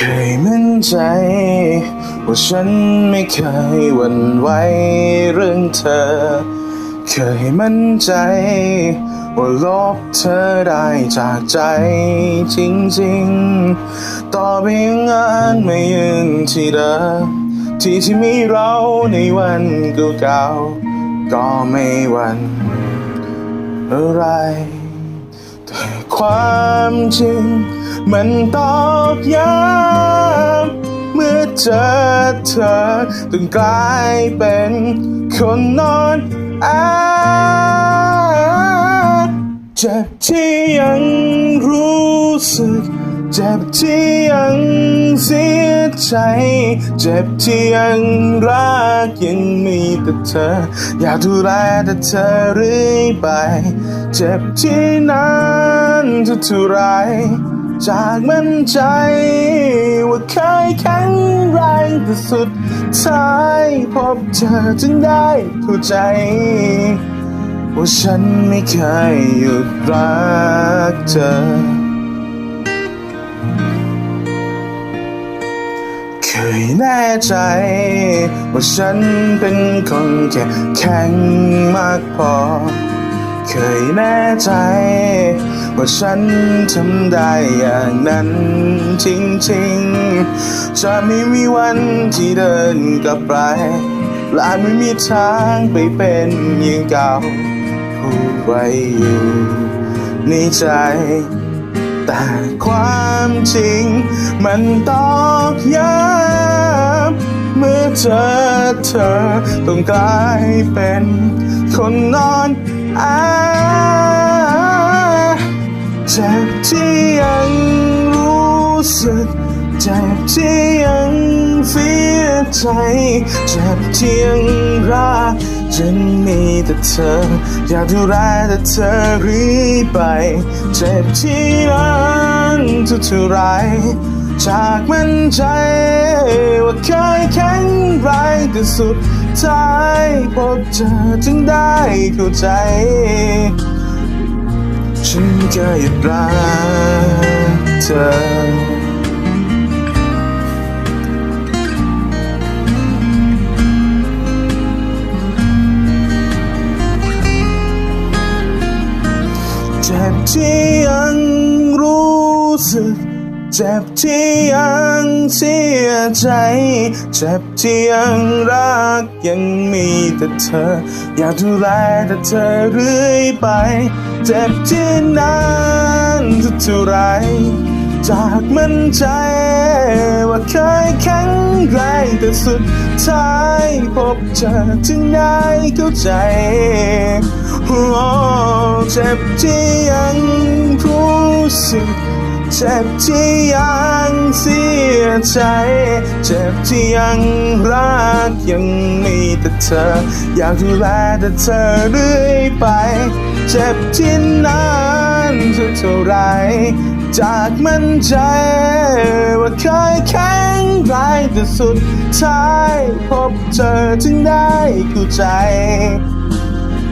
เคยมั่นใจ ว่าฉันไม่เคยหวั่นไหวเรื่องเธอ เคยมั่นใจ ว่าลบเธอได้จากใจจริงๆ ต่อไปยังงานไม่ยืนที่เดิมที่ที่มีเราในวันเก่าๆก็ไม่หวั่นอะไร แต่ความจริง มันตอกย้ำเมื่อเจอเธอต้องกลายเป็นคนนอนอาเจ็บที่ยังรู้สึก เจ็บที่ยังเสียใจ เจ็บที่ยังรักยังมีแต่เธอ อยากดูแลแต่เธอเรื่อยไป เจ็บที่นั้นทุกเท่าไร จากมั่นใจ ว่าเคยแข็งแรงแต่สุดท้ายพบเธอจึงได้เข้าใจ ว่าฉันไม่เคยหยุดรักเธอ เคยแน่ใจ ว่าฉันเป็นคนแค่แข็งมากพอ เคยแน่ใจ ว่าฉันทำได้อย่างนั้นจริงๆ จะไม่มีวันที่เดินกลับไปและไม่มีทางไปเป็นอย่างเก่าพูดไว้อยู่ในใจ แต่ความจริงมันตอกย้ำเมื่อเจอเธอต้องกลายเป็นคนนอนอา เจ็บที่ยังรู้สึก เจ็บที่ยังเสียใจ เจ็บที่ยังรักจะมีแต่เธอ อยากดูแลแต่เธอรื่อยไป เจ็บที่นั้นทุกท่าไรจากมั่นใจว่าเคยแข็งแรงแต่สุดท้ายพบเจอจึงได้เข้าใจ ฉันจะหยุดรักเธอ เจ็บที่ยังรู้สึก เจ็บที่ยังเสียใจ เจ็บที่ยังรักยังมีแต่เธอ อยากดูแลแต่เธอเรื่อยไป เจ็บที่นั้นทุกเท่าไร จากมั่นใจว่าเคยแข็งแรงแต่สุดท้ายพบเจอจึงได้เข้าใจโอ้เจ็บที่ยังรู้สึก เจ็บที่ยังเสียใจ เจ็บที่ยังรักยังมีแต่เธอ อยากดูแลแต่เธอเรื่อยไป เจ็บที่นั้นเท่าไร จากมั่นใจว่าเคยแข็งแรงแต่สุดท้ายพบเจอจึงได้เข้าใจ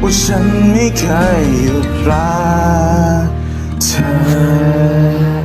ว่าฉันไม่เคยหยุดรักเธอ